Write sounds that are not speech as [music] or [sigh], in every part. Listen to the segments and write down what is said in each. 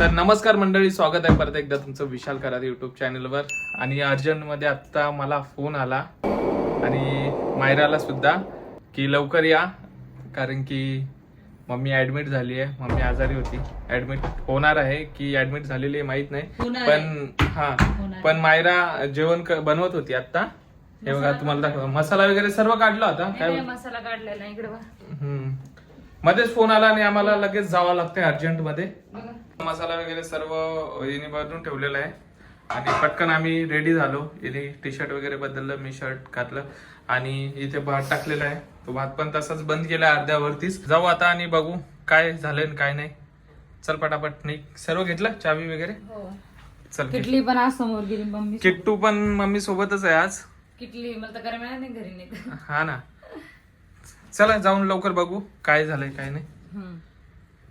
तर नमस्कार मंडळी स्वागत आहे परत एकदा तुमचं विशाल करार युट्यूब चॅनलवर आणि अर्जंटमध्ये आत्ता मला फोन आला. आणि मायराला सुद्धा की लवकर या कारण की मम्मी ऍडमिट झाली आहे. मम्मी आजारी होती. ऍडमिट होणार आहे की ऍडमिट झालेली आहे माहीत नाही. पण हा. पण मायरा जेवण बनवत होती आता हे बघा तुम्हाला दाखव मसाला वगैरे सर्व काढला होता? काय मसाला काढलेला इकडे. मध्येच फोन आला आणि आम्हाला लगेच जावं लागतंय अर्जंटमध्ये. बघा. मसाला वगैरे सर्व हिने बनवून ठेवलेला आहे. आणि पटकन आम्ही रेडी झालो. हिने टी शर्ट वगैरे बदललं मी शर्ट घातलं. आणि इथे भात टाकलेला आहे. तो भात पण तसाच बंद केला अर्ध्यावरतीच. जाऊ आता आणि बघू काय झालंय आणि काय नाही. चल पटापट नाही सर्व घेतलं? चावी वगैरे? हो. चल. किटली पण आज समोर गेली मम्मी किट्टू पण मम्मी सोबतच आहे आज. किटली मला तर नाही घरी नाही हा ना. चला जाऊन लवकर बघू काय झालंय काय नाही.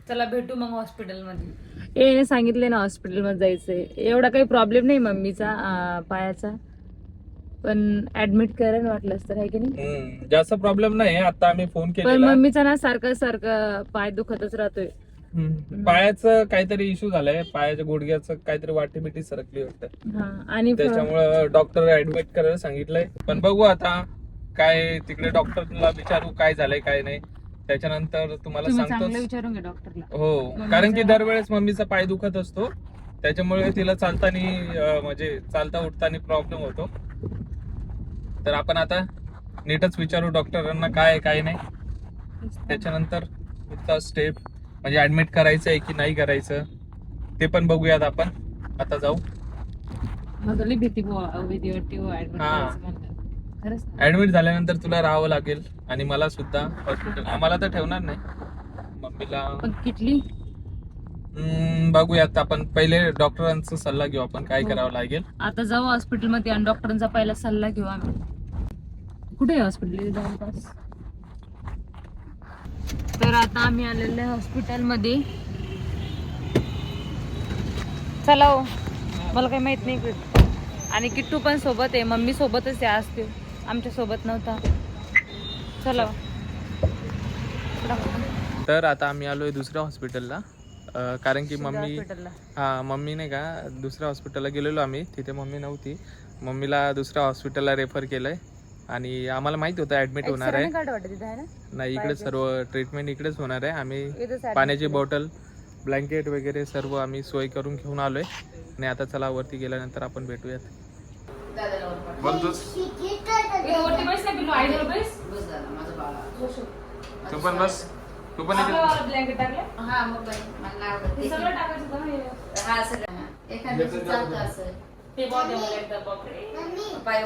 चला भेटू मग हॉस्पिटलमध्ये ए सांगितले ना हॉस्पिटलमध्ये जायचंय. एवढा काही प्रॉब्लेम नाही मम्मीचा अं, पायाचा. पण ऍडमिट करायला वाटलं तर आहे की नाही? हम्म, जास्त प्रॉब्लेम नाही. आता आम्ही फोन पण केलेला. मम्मीचा ना सारखं सारखं पाय दुखतच राहतोय. हम्म. पायाचं काहीतरी इश्यू झालाय. पायाच्या गुडघ्याचं काहीतरी वाटी बिटी सरकली वाटतं. हा आणि त्याच्यामुळं डॉक्टर ऍडमिट करायला सांगितलंय. पण बघू आता काय तिकडे डॉक्टरला विचारू काय झालंय काय नाही. त्याच्यानंतर तुम्हाला तुम्ही चांगलं सांगतो विचारून घ्या डॉक्टरला. हो कारण की दरवेळेस मम्मीचा पाय दुखत असतो. त्याच्यामुळे तिला चालताना अं, म्हणजे चालता उठताना प्रॉब्लेम होतो. तर आपण आता नीटच विचारू डॉक्टरांना काय आहे, काय नाही. त्याच्यानंतर पुढचा स्टेप म्हणजे ऍडमिट करायचं आहे की नाही करायचं ते पण बघूयात आपण. आता जाऊ. लई भीती भीती वाटते admit हा. करायचं म्हणलं. ऍडमिट झाल्यानंतर तुला राहावं लागेल आणि मला सुद्धा हॉस्पिटल आम्हाला तर ठेवणार नाही. मम्मीला पण किटली? हम्म, बघूयात आपण. पहिले डॉक्टरांचा सल्ला घेऊ आपण काय हो. करावं लागेल. आता जाऊ हॉस्पिटलमध्ये आणि डॉक्टरांचा पहिला सल्ला घेऊ आम्ही. कुठे आहे हॉस्पिटल जवळपास. तर आता आम्ही आलेलो आहे हॉस्पिटलमध्ये. चला हो. मला काही माहीत नाही. आणि किट्टू पण सोबत आहे. मम्मी सोबतच आहे आज ते. आमच्यासोबत नव्हता. चला. तर आता आम्ही आलोय दुसऱ्या हॉस्पिटलला. कारण की मम्मी हा मम्मी नाही का दुसऱ्या हॉस्पिटलला गेलेलो आम्ही. तिथे मम्मी नव्हती. मम्मीला दुसऱ्या हॉस्पिटलला रेफर केलंय. आणि आम्हाला माहिती होतं ऍडमिट होणार आहे. आहे नाही इकडे सर्व ट्रीटमेंट इकडेच होणार आहे. आम्ही पाण्याची केलं. बॉटल ब्लँकेट वगैरे सर्व आम्ही सोय करून घेऊन आलोय. आणि आता चला वरती गेल्यानंतर आपण भेटूयात. वरती बस ना पिल्लू, आईजवळ बस. तू पण बस तू पण blanket टाकलं? हा मग बाई, मला आवडते. सगळं टाकायचं होतं हे. हा सगळं हा. एखाद्या दिवशी चालतं असं ते बघ ते मला एकदा बापरे. पाय.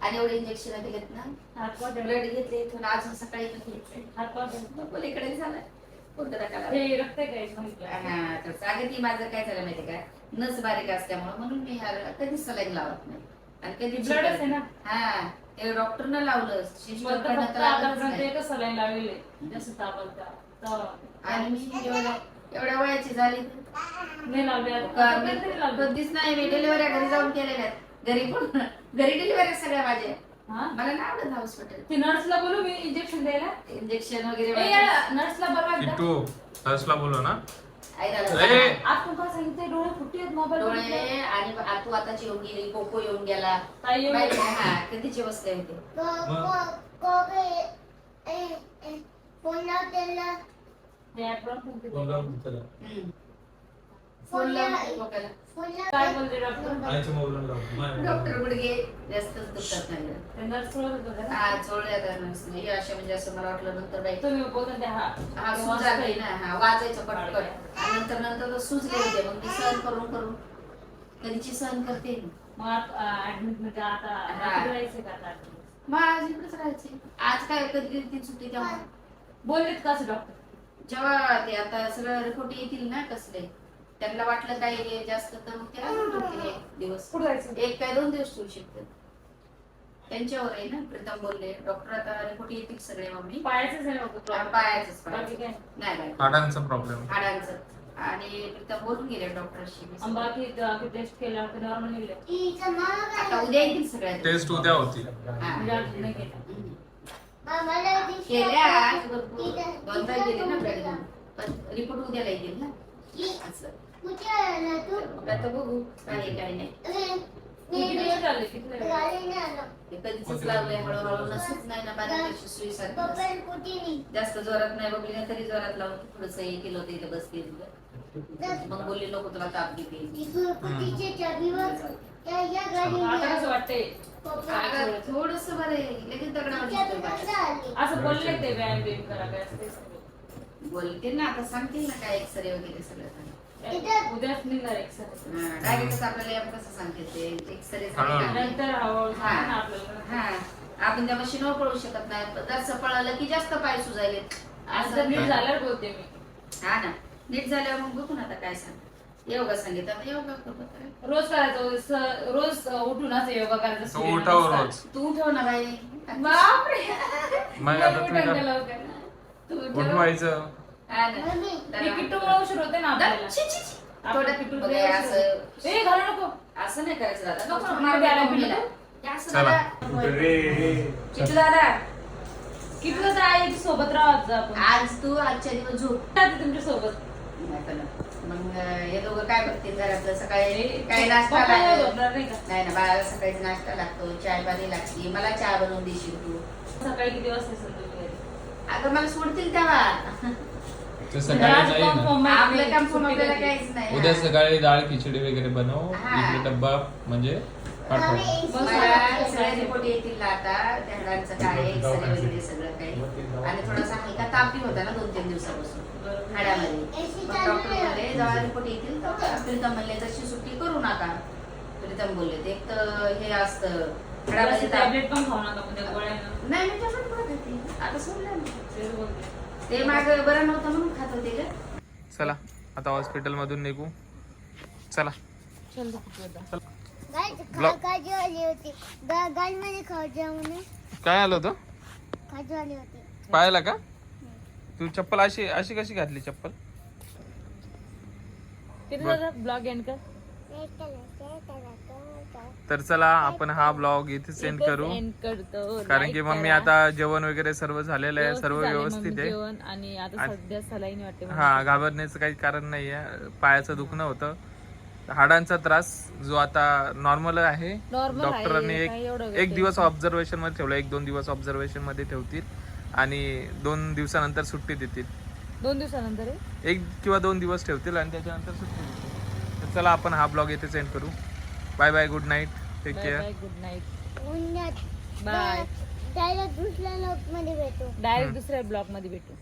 आणि एवढे इंजेक्शन दिलेत ना हात. ब्लड घेतले इथून अजून सकाळी हात पाय इकडे झालं हे हे? हा अगं ती माझं काय झालं माहिती का नस बारीक असल्यामुळे म्हणून मी ह्या- कधीच सलाईन लावत नाही आणि कधी च आहे ना? हा ते डॉक्टरनं लावलं सिस्टर saline लावलेली आलता. तेव्हा. आणि एवढ्या वयाची झाली नाही. कधीच नाही मी डिलिव्हऱ्या घरी जाऊन केलेल्या. घरी पण घरी डिलिव्हऱ्या सगळ्या माझ्या हा? मला नाही आवडत हॉस्पिटल ती नर्सला बोलू मी इंजेक्शन द्यायला इंजेक्शन वगैरे नर्सला किट्टू हर्षला बोलो ना ए, आज सांगितलं डोळे फुटली आहेत मोबाईल डोळे आणि आतू आताची येऊन गेली कोको येऊन गेला. ताई येऊन बाई, गेली. हा कधीची बसले होते? ते फोन केला. हम्म. फोन लावून कोकाला. काय बोलते डॉक्टर? जास्तच दुखतात नाही. ते नर्स बोलत होते ना. हा चोळल्या तर नाही अशा म्हणजे असं मला वाटलं नंतर बाई. तुम्ही बोलता ते हा हा सूज आली ना. हा वाजायचं पटकन. आणि नंतर नंतर तो सुजले होते. मग मी सहन करून करून कधीची सहन करते. मग ऍडमिटमध्ये आता हा. रात्री राहायचे का आता मग आज इकडेच राहायचे आज काय कधी ती सुट्टी तेव्हा? बोललेत का असं डॉक्टर? जेव्हा ते आता सगळं रिपोर्ट येतील ना कसले? त्यांना वाटलं काही जास्त तर मग ते अजून ठेवतील एक दिवस. कुठं जायचं? एक काय दोन दिवस ठेवू शकतात त्यांच्यावर आहे ना प्रीतम बोलले डॉक्टर आता रिपोर्ट येतील सगळे मम्मी. problem. पायाचंच बाकी पायाचं. काय नाही. नाही हाडांचा प्रॉब्लेम हाडांचं. आणि प्रीतम बोलून गेले डॉक्टरशी. बाकी टेस्ट ते नॉर्मल निघले आता उद्या येतील सगळ्या टेस्ट उद्या होती. म्हणजे नाही केलं. हम्म. दोनदा गेले ना ब्लड पण रिपोर्ट उद्याला येतील ना. असं. आता बघू. काय आहे, काय नाही अरे, किती दिवस झाले किती दिवस झाले? गाडी नाही. आला. कधीच लावलंय हळूहळू नसूच नाही ना बारीक सुई सारखं जास्त जोरात नाही बघली ना तरी जोरात लावून थोडस हे केलं होतं इथं बसली मग बोलली नको तुला ताप घेते थोडस बरं आहे. लगेच दगडावर असं बोलले ते व्यायाम बियाम करा काय असते सगळं. बोलते ना आता सांगतील ना काय एक्सरे वगैरे सगळं. सांग उद्याच निघणार एक्सरे डायरेक्टच आपल्याला कसं सांगते ते? एक्सरे. नंतर हळूहळू हा. सांगा ना आपल्याला. हा. आपण त्या मशीनवर पळू शकत नाही. जास्त पळालं की जास्त पाय सुजायले. आज तर नीट झाल्यावर बोलते मी. हा ना. नीट झाल्यावर मग बघू ना आता काय सांग योगा सांगितलं आता योगा करू. रोज करायचं. स- रोज उठून असं योगा करायचं. तो सूर्य उठाव नमस्कार. रोज. तू उठव ना बाई. बापरे. मग आता. तू उठव. उठवायचं. हा ना. मम्मी किट्टूमुळे उशीर होते ना आपल्याला. छी, छी, छी. आपलं थोडं किट्टू बघ, लय उशीर असं होते. ए घालू नको. असं नाही करायचं दादा. नको, मार द्यायला. दादा. किट्टू दादा. आई सोबत राहत जा आपण. आज तू आजच्या दिवस झोप. राहते तुमच्यासोबत? नाही पण मग हे दोघं काय बघतील घरातलं? सकाळी काय नाश्ता पप्पा नाही लागतो झोपणार नाही का? नाही ना बाळाला सकाळी नाश्ता लागतो. चाय पाणी लागते. मला चहा बनवून देशील तू. सकाळी किती वाजता? अगं मला सोडतील तेव्हा. [laughs] ते सकाळी ना आपलं नाही, काम आपल्याला. काहीच नाही. उद्या हा. सकाळी डाळ खिचडी वगैरे बनव. हा. इकडे डब्बा म्हणजे पाठव. बस. मला आता सगळे रिपोर्ट येतील ना आता. काय आहे, एक्सरे वगैरे सगळं काही. आणि थोडासा हलका ताप बी होता ना दोन तीन दिवसापासून. बरोबर. हाडामध्ये. एसी मग चालू डॉक्टर आहे. बोलले जेव्हा रिपोर्ट येतील. तेव्हा प्रीतम म्हणले तशी सुट्टी करू नका. प्रीतम बोलले ते एक तर हे असतं हाडामध्ये ताप. टॅबलेट पण खाऊ नका म्हणजे गोळ्यानं नाही मी खात आता सोडलं ना. ते माग बरं नव्हतं म्हणून खात होते ग. चला आता हॉस्पिटल मधून निघू. चला. ब्लॉक. आली होती. गा- खाजी म्हणून. काय आलं होतं? खाजी आली होती. पायाला का? तू चप्पल अशी अशी कशी घातली चप्पल? किती ब्लॉग एंड कर. केलं, ते केलं. तर चला आपण हा ब्लॉग इथे सेंड करू. करतो. कारण की मम्मी. आता जेवण वगैरे सर्व झालेलं आहे सर्व व्यवस्थित आहे. आणि सलाईन वाटते हा घाबरण्याचं काही कारण नाही आहे पायाचं दुखणं होतं. हाडांचा त्रास जो आता नॉर्मल आहे डॉक्टरांनी एक एक दिवस ऑब्झर्वेशनमध्ये ठेवलं एक दोन दिवस ऑब्झर्वेशनमध्ये ठेवतील आणि दोन दिवसानंतर सुट्टी देतील. दोन दिवसानंतर? एक किंवा दोन दिवस ठेवतील आणि त्याच्यानंतर सुट्टी देतील. चला आपण हा ब्लॉग येथे सेंड करू. Bye bye good night take bye care bye good night bye त्याला दुसऱ्या लोक मध्ये भेटू. डायरेक्ट दुसऱ्या ब्लॉगमध्ये भेटू.